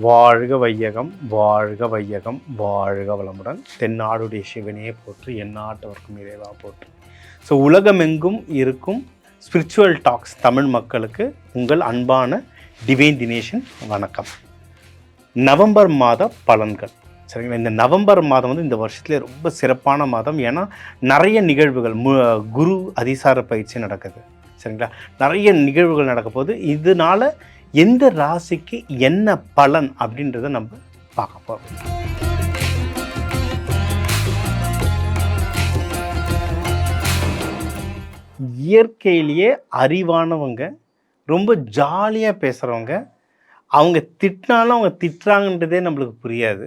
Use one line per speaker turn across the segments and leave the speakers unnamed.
வாழ்க வையகம் வாழ்க வையகம் வாழ்க வளமுடன். தென்னாடுடைய சிவனையே போற்று எந்நாட்டவர்க்கும் இறைவா போற்று. ஸோ உலகமெங்கும் இருக்கும் ஸ்பிரிச்சுவல் டாக்ஸ் தமிழ் மக்களுக்கு உங்கள் அன்பான டிவைன் தினேஷன் வணக்கம். நவம்பர் மாத பலன்கள். சரிங்களா? இந்த நவம்பர் மாதம் வந்து இந்த வருஷத்துலேயே ரொம்ப சிறப்பான மாதம். ஏன்னா நிறைய நிகழ்வுகள் மு குரு அதிசார பயிற்சி நடக்குது. சரிங்களா? நிறைய நிகழ்வுகள் நடக்க போது இதனால எந்த ராசிக்கு என்ன பலன் அப்படின்றத நம்ம பார்க்க போகிறோம் இயற்கையிலேயே அறிவானவங்க ரொம்ப ஜாலியாக பேசுகிறவங்க அவங்க திட்டினாலும் அவங்க திட்டுறாங்கன்றதே நம்மளுக்கு புரியாது.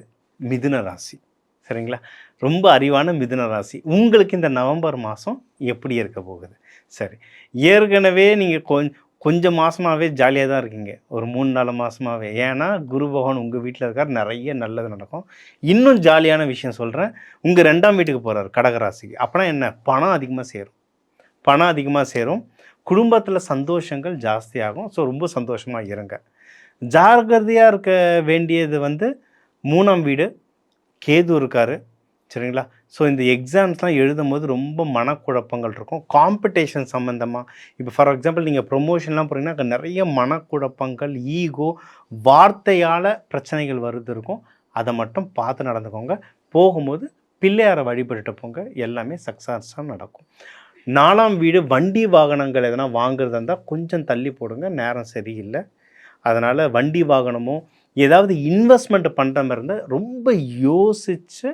மிதுன ராசி. சரிங்களா? ரொம்ப அறிவான மிதுன ராசி. உங்களுக்கு இந்த நவம்பர் மாதம் எப்படி இருக்க போகுது? சரி. ஏற்கனவே நீங்கள் கொஞ்சம் கொஞ்சம் மாதமாகவே ஜாலியாக தான் இருக்கீங்க. ஒரு மூணு நாலு மாதமாகவே ஏன்னா குரு பகவான் உங்கள் வீட்டில் இருக்கார். நிறைய நல்லது நடக்கும். இன்னும் ஜாலியான விஷயம் சொல்கிறேன் உங்கள் ரெண்டாம் வீட்டுக்கு போகிறார் கடகராசிக்கு அப்போனா என்ன? பணம் அதிகமாக சேரும். பணம் அதிகமாக சேரும். குடும்பத்தில் சந்தோஷங்கள் ஜாஸ்தியாகும். ஸோ ரொம்ப சந்தோஷமாக இருங்க. ஜாகிரதையாக இருக்க வேண்டியது வந்து மூணாம் வீடு. கேது இருக்கார். சரிங்களா? ஸோ இந்த எக்ஸாம்ஸ்லாம் எழுதும் போது ரொம்ப மனக்குழப்பங்கள் இருக்கும். காம்படிஷன் சம்மந்தமாக இப்போ ஃபார் எக்ஸாம்பிள் நீங்கள் ப்ரொமோஷன்லாம் போகிறீங்கன்னா அங்கே நிறைய மனக்குழப்பங்கள் ஈகோ வார்த்தையால் பிரச்சனைகள் வருது இருக்கும். அதை மட்டும் பார்த்து நடந்துக்கோங்க. போகும்போது பிள்ளையாரை வழிபட்டுட்டு போங்க. எல்லாமே சக்ஸஸாக நடக்கும். நாலாம் வீடு வண்டி வாகனங்கள் எதனா வாங்குறதா இருந்தால் கொஞ்சம் தள்ளி போடுங்க. நேரம் சரியில்லை. அதனால் வண்டி வாகனமோ ஏதாவது இன்வெஸ்ட்மெண்ட் பண்ணுற மாதிரி இருந்தால் ரொம்ப யோசித்து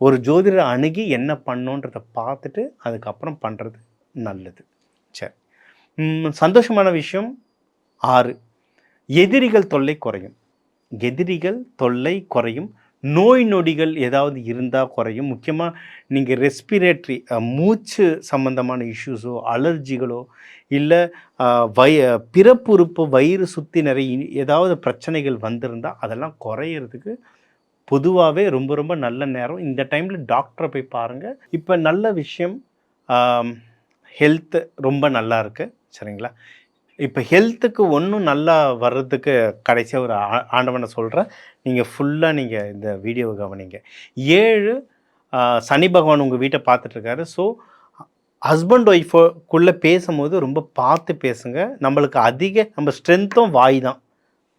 ஒரு ஜோதிடரை அணுகி என்ன பண்ணுன்றதை பார்த்துட்டு அதுக்கப்புறம் பண்ணுறது நல்லது. சரி. சந்தோஷமான விஷயம். ஆறு. எதிரிகள் தொல்லை குறையும். எதிரிகள் தொல்லை குறையும். நோய் நொடிகள் ஏதாவது இருந்தால் குறையும். முக்கியமாக நீங்கள் ரெஸ்பிரேட்ரி மூச்சு சம்பந்தமான இஷ்யூஸோ அலர்ஜிகளோ இல்லை வய பிறப்புறுப்பு வயிறு சுற்றி நிறைய ஏதாவது பிரச்சனைகள் வந்திருந்தால் அதெல்லாம் குறையிறதுக்கு பொதுவாகவே ரொம்ப ரொம்ப நல்ல நேரம். இந்த டைமில் டாக்டரை போய் பாருங்கள் இப்போ நல்ல விஷயம் ஹெல்த்து ரொம்ப நல்லா இருக்குது சரிங்களா? இப்போ ஹெல்த்துக்கு ஒன்றும் நல்லா வர்றதுக்கு கடைசியாக ஒரு ஆ- ஆண்டவனை சொல்கிறேன் நீங்கள் ஃபுல்லாக நீங்கள் இந்த வீடியோவை கவனிங்க. ஏழு சனி பகவான் உங்கள் வீட்டை பார்த்துட்ருக்காரு. ஸோ ஹஸ்பண்ட் ஒய்ஃபுக்குள்ளே பேசும்போது ரொம்ப பார்த்து பேசுங்க. நம்மளுக்கு அதிக நம்ம ஸ்ட்ரென்த்தும் வாய் தான்.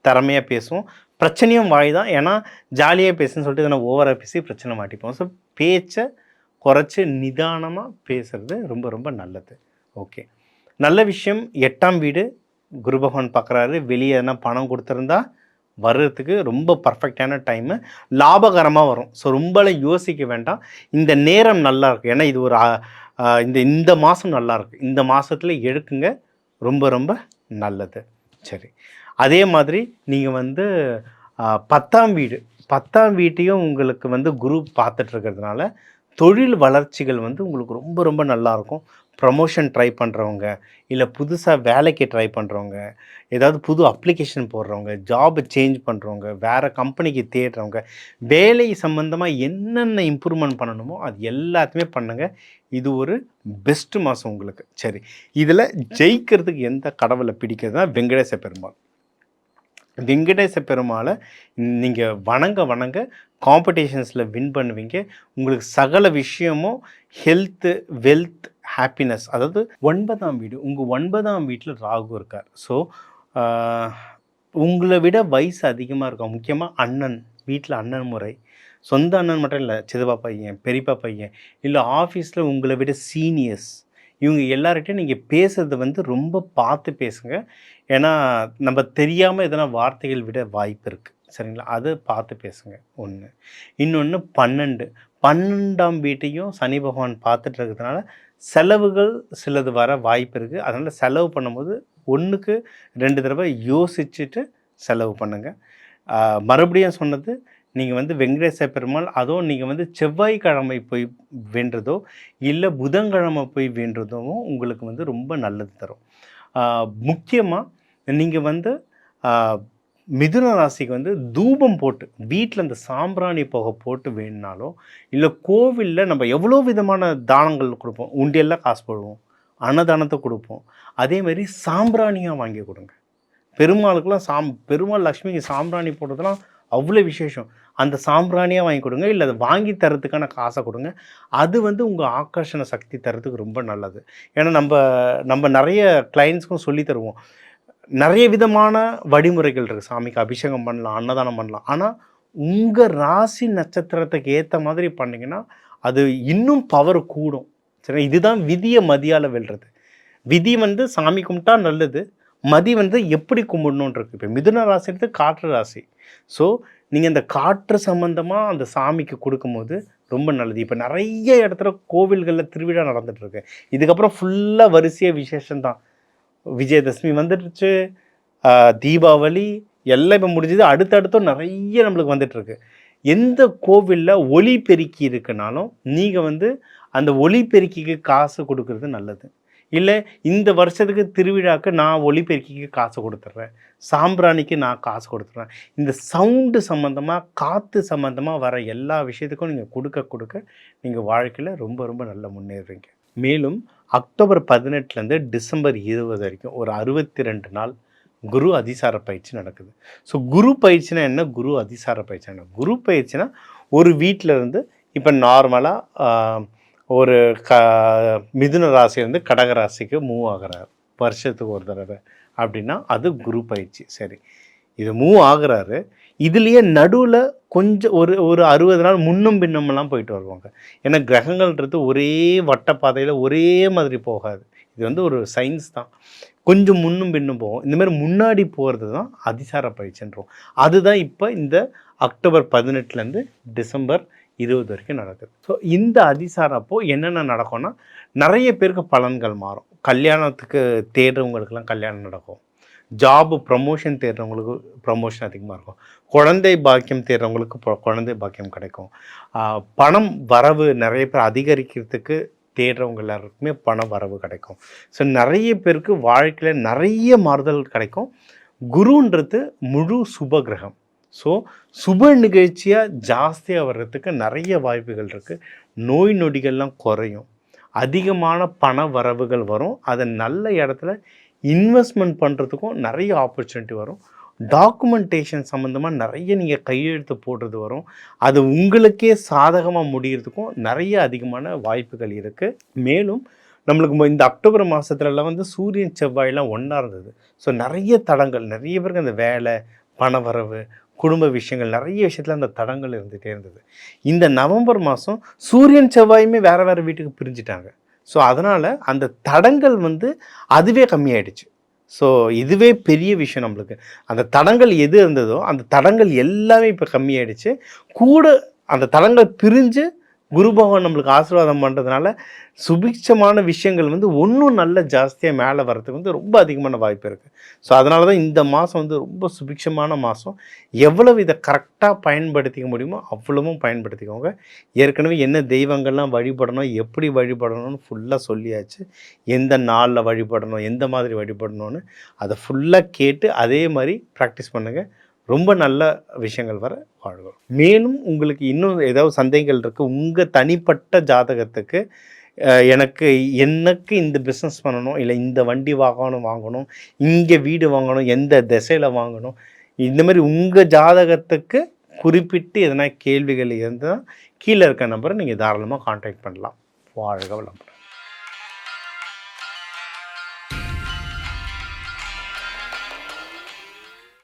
திறமையாக பேசுவோம். பிரச்சனையும் வாய் தான் ஏன்னா ஜாலியாக பேசுன்னு சொல்லிட்டு இதனை ஓவராக பேசி பிரச்சனை மாட்டிப்போம். ஸோ பேச்சை குறைச்சி நிதானமாக பேசுறது ரொம்ப ரொம்ப நல்லது. ஓகே நல்ல விஷயம் எட்டாம் வீடு குரு பகவான் பார்க்குறாரு வெளியே எதனா பணம் கொடுத்துருந்தா வர்றதுக்கு ரொம்ப பர்ஃபெக்டான டைமு லாபகரமாக வரும். ஸோ ரொம்பலாம் யோசிக்க வேண்டாம். இந்த நேரம் நல்லா இருக்கு ஏன்னா இது ஒரு இந்த இந்த மாதம் நல்லாயிருக்கு இந்த மாதத்தில் எடுக்குங்க. ரொம்ப ரொம்ப நல்லது. சரி. அதே மாதிரி நீங்கள் வந்து பத்தாம் வீடு. பத்தாம் வீட்டையும் உங்களுக்கு வந்து குரு பார்த்துட்டு இருக்கிறதுனால தொழில் வளர்ச்சிகள் வந்து உங்களுக்கு ரொம்ப ரொம்ப நல்லா இருக்கும். ப்ரமோஷன் ட்ரை பண்ணுறவங்க இல்லை புதுசாக வேலைக்கு ட்ரை பண்ணுறவங்க ஏதாவது புது அப்ளிகேஷன் போடுறவங்க ஜாப் சேஞ்ச் பண்ணுறவங்க வேறு கம்பெனிக்கு தேடுறவங்க வேலை சம்மந்தமாக என்னென்ன இம்ப்ரூவ்மெண்ட் பண்ணணுமோ அது எல்லாத்தையுமே பண்ணுங்க. இது ஒரு பெஸ்ட் மாதம் உங்களுக்கு. சரி. இதில் ஜெயிக்கிறதுக்கு எந்த கடவுளை பிடிக்கிறதுனா வெங்கடேச பெருமாள். வெங்கடேச பெருமாளை நீங்கள் வணங்க வணங்க காம்படிஷன்ஸில் வின் பண்ணுவீங்க. உங்களுக்கு சகல விஷயமும் ஹெல்த்து வெல்த் ஹாப்பினஸ் அதாவது ஒன்பதாம் வீடு உங்கள் ஒன்பதாம் வீட்டில் ராகு இருக்கார். ஸோ உங்களை விட வயசு அதிகமாக இருக்கும். முக்கியமாக அண்ணன் வீட்டில் அண்ணன் முறை. சொந்த அண்ணன் மட்டும் இல்லை சிதப்பா பையன் பெரியப்பா பையன். இல்லை ஆஃபீஸில் உங்களை விட சீனியர்ஸ் இவங்க எல்லார்கிட்டையும் நீங்கள் பேசுறது வந்து ரொம்ப பார்த்து பேசுங்க. ஏன்னா நம்ம தெரியாமல் எதனா வார்த்தைகள் விட வாய்ப்பு இருக்குது சரிங்களா? அதை பார்த்து பேசுங்க. ஒன்று இன்னொன்று பன்னெண்டு. பன்னெண்டாம் வீட்டையும் சனி பகவான் பார்த்துட்டு இருக்கிறதுனால செலவுகள் சிலது வர வாய்ப்பு இருக்குது அதனால் செலவு பண்ணும்போது ஒன்றுக்கு ரெண்டு தடவை யோசிச்சுட்டு செலவு பண்ணுங்கள் மறுபடியும் சொன்னது நீங்கள் வந்து வெங்கடேச பெருமாள் அதுவும் நீங்கள் வந்து செவ்வாய்க்கிழமை போய் வேண்டுறதோ இல்லை புதன்கிழமை போய் வேண்டுறதோ உங்களுக்கு வந்து ரொம்ப நல்லது தரும். முக்கியமாக நீங்கள் வந்து மிதுன ராசிக்கு வந்து தூபம் போட்டு வீட்டில் அந்த சாம்பிராணி புகை போட்டு வேணுனாலும் இல்லை கோவிலில் நம்ம எவ்வளோ விதமான தானங்கள் கொடுப்போம் உண்டியெல்லாம் காசு போடுவோம் அன்னதானத்தை கொடுப்போம் அதே மாதிரி சாம்பிராணியாக வாங்கி கொடுங்க. பெருமாளுக்கெல்லாம் சாம் பெருமாள் லக்ஷ்மிக்கு சாம்பிராணி போடுறதுலாம் அவ்வளோ விசேஷம். அந்த சாம்பிராணியாக வாங்கி கொடுங்க இல்லை அதை வாங்கி தரத்துக்கான காசை கொடுங்க. அது வந்து உங்கள் ஆக்கர்ஷண சக்தி தரத்துக்கு ரொம்ப நல்லது. ஏன்னா நம்ம நம்ம நிறைய கிளைண்ட்ஸ்க்கும் சொல்லி தருவோம். நிறைய விதமான வழிமுறைகள் இருக்குது சாமிக்கு அபிஷேகம் பண்ணலாம் அன்னதானம் பண்ணலாம். ஆனால் உங்கள் ராசி நட்சத்திரத்துக்கு ஏற்ற மாதிரி பண்ணிங்கன்னா அது இன்னும் பவர் கூடும். சரி இதுதான் விதியை மதியால் வெல்றது. விதி வந்து சாமி கும்பிட்டா நல்லது. மதி வந்து எப்படி கும்பிடணும்னு இருக்கு இப்போ மிதுன ராசின்றது காற்று ராசி. ஸோ நீங்கள் இந்த காற்று சம்மந்தமாக அந்த சாமிக்கு கொடுக்கும்போது ரொம்ப நல்லது. இப்போ நிறைய இடத்துல கோவில்களில் திருவிழா நடந்துகிட்ருக்கு இதுக்கப்புறம் ஃபுல்லாக வரிசையாக விசேஷம்தான். விஜயதசமி வந்துடுச்சு. தீபாவளி எல்லாம் இப்போ முடிஞ்சது. அடுத்தடுத்தும் நிறைய நம்மளுக்கு வந்துட்டுருக்கு. எந்த கோவிலில் ஒளி பெருக்கி இருக்குனாலும் நீங்கள் வந்து அந்த ஒளி பெருக்கிக்கு காசு கொடுக்கறது நல்லது. இல்லை இந்த வருஷத்துக்கு திருவிழாக்கு நான் ஒளிபெருக்கிக்கு காசு கொடுத்துட்றேன். சாம்பிராணிக்கு நான் காசு கொடுத்துட்றேன். இந்த சவுண்டு சம்மந்தமாக காற்று சம்மந்தமாக வர எல்லா விஷயத்துக்கும் நீங்கள் கொடுக்க கொடுக்க நீங்கள் வாழ்க்கையில் ரொம்ப ரொம்ப நல்ல முன்னேறுறீங்க. மேலும் அக்டோபர் பதினெட்டுலேருந்து டிசம்பர் இருபது வரைக்கும் ஒரு அறுபத்தி ரெண்டு நாள் குரு அதிசார பயிற்சி நடக்குது. ஸோ குரு பயிற்சினா என்ன? குரு அதிசார பயிற்சி. என்ன குரு பயிற்சினா ஒரு வீட்டில் இருந்து இப்போ நார்மலாக ஒரு க மிதுன ராசியிலேருந்து கடக ராசிக்கு மூவ் ஆகிறார். வருஷத்துக்கு ஒரு தடவை. அப்படின்னா அது குரு பயிற்சி. சரி. இது மூவ் ஆகுறாரு. இதுலேயே நடுவில் கொஞ்சம் ஒரு ஒரு அறுபது நாள் முன்னும் பின்னமெல்லாம் போயிட்டு வருவாங்க. ஏன்னா கிரகங்கள்ன்றது ஒரே வட்டப்பாதையில் ஒரே மாதிரி போகாது. இது வந்து ஒரு சயின்ஸ் தான். கொஞ்சம் முன்னும் பின்னும் போகும். இந்தமாதிரி முன்னாடி போகிறது தான் அதிசார பயிற்சின்றோம். அதுதான் இப்போ இந்த அக்டோபர் பதினெட்டுலேருந்து டிசம்பர் இருபது வரைக்கும் நடக்குது. ஸோ இந்த அதிசாரம் என்னென்ன நடக்கும்னா நிறைய பேருக்கு பலன்கள் மாறும். கல்யாணத்துக்கு தேடுறவங்களுக்கெல்லாம் கல்யாணம் நடக்கும். ஜாபு ப்ரமோஷன் தேடுறவங்களுக்கு ப்ரமோஷன் அதிகமாக இருக்கும். குழந்தை பாக்கியம் தேடுறவங்களுக்கு குழந்தை பாக்கியம் கிடைக்கும். பணம் வரவு நிறைய பேர் அதிகரிக்கிறதுக்கு தேடுறவங்க எல்லாருக்குமே பண வரவு கிடைக்கும். ஸோ நிறைய பேருக்கு வாழ்க்கையில் நிறைய மாறுதல் கிடைக்கும். குருன்றது முழு சுபகிரகம் ஸோ சுப நிகழ்ச்சியாக ஜாஸ்தியாக வர்றதுக்கு நிறைய வாய்ப்புகள் இருக்குது நோய் நொடிகள்லாம் குறையும். அதிகமான பண வரவுகள் வரும். அதை நல்ல இடத்துல இன்வெஸ்ட்மெண்ட் பண்ணுறதுக்கும் நிறைய ஆப்பர்ச்சுனிட்டி வரும். டாக்குமெண்டேஷன் சம்மந்தமாக நிறைய நீங்கள் கையெழுத்து போடுறது வரும். அது உங்களுக்கே சாதகமாக முடிகிறதுக்கும் நிறைய அதிகமான வாய்ப்புகள் இருக்குது மேலும் நம்மளுக்கு இந்த அக்டோபர் மாதத்துலலாம் வந்து சூரியன் செவ்வாயெலாம் ஒன்றா இருந்தது. ஸோ நிறைய தடங்கள் நிறைய பேருக்கு அந்த வேலை பணவரவு குடும்ப விஷயங்கள் நிறைய விஷயத்தில் அந்த தடங்கள் இருந்துகிட்டே இருந்தது. இந்த நவம்பர் மாதம் சூரியன் செவ்வாயுமே வேறு வேறு வீட்டுக்கு பிரிஞ்சிட்டாங்க. ஸோ அதனால் அந்த தடங்கள் வந்து அதுவே கம்மியாயிடுச்சு. ஸோ இதுவே பெரிய விஷயம் நம்மளுக்கு. அந்த தடங்கள் எது இருந்ததோ அந்த தடங்கள் எல்லாமே இப்போ கம்மியாயிடுச்சு. கூட அந்த தடங்கள் பிரிஞ்சு குரு பகவான் நம்மளுக்கு ஆசீர்வாதம் பண்ணுறதுனால சுபிக்ஷமான விஷயங்கள் வந்து ஒன்றும் நல்ல ஜாஸ்தியாக மேலே வர்றதுக்கு வந்து ரொம்ப அதிகமான வாய்ப்பு இருக்குது ஸோ அதனால தான் இந்த மாதம் வந்து ரொம்ப சுபிக்ஷமான மாதம் எவ்வளவு இதை கரெக்டாக பயன்படுத்திக்க முடியுமோ அவ்வளவும் பயன்படுத்திக்கோங்க. ஏற்கனவே என்ன தெய்வங்கள்லாம் வழிபடணும் எப்படி வழிபடணும்னு ஃபுல்லாக சொல்லியாச்சு. எந்த நாளில் வழிபடணும் எந்த மாதிரி வழிபடணும்னு அதை ஃபுல்லாக கேட்டு அதே மாதிரி ப்ராக்டிஸ் பண்ணுங்கள் ரொம்ப நல்ல விஷயங்கள் வர வாழ்வோம் மேலும் உங்களுக்கு இன்னும் ஏதாவது சந்தேகங்கள் இருக்குது உங்கள் தனிப்பட்ட ஜாதகத்துக்கு எனக்கு எனக்கு இந்த பிஸ்னஸ் பண்ணணும் இல்லை இந்த வண்டி வாங்கணும் வாங்கணும் இங்கே வீடு வாங்கணும் எந்த திசையில் வாங்கணும் இந்த மாதிரி உங்கள் ஜாதகத்துக்கு குறிப்பிட்டு எதனா கேள்விகள் இருந்தால் கீழே இருக்க நம்பரை நீங்கள் தாராளமாக காண்டாக்ட் பண்ணலாம். வாழ்க வளமுடன்.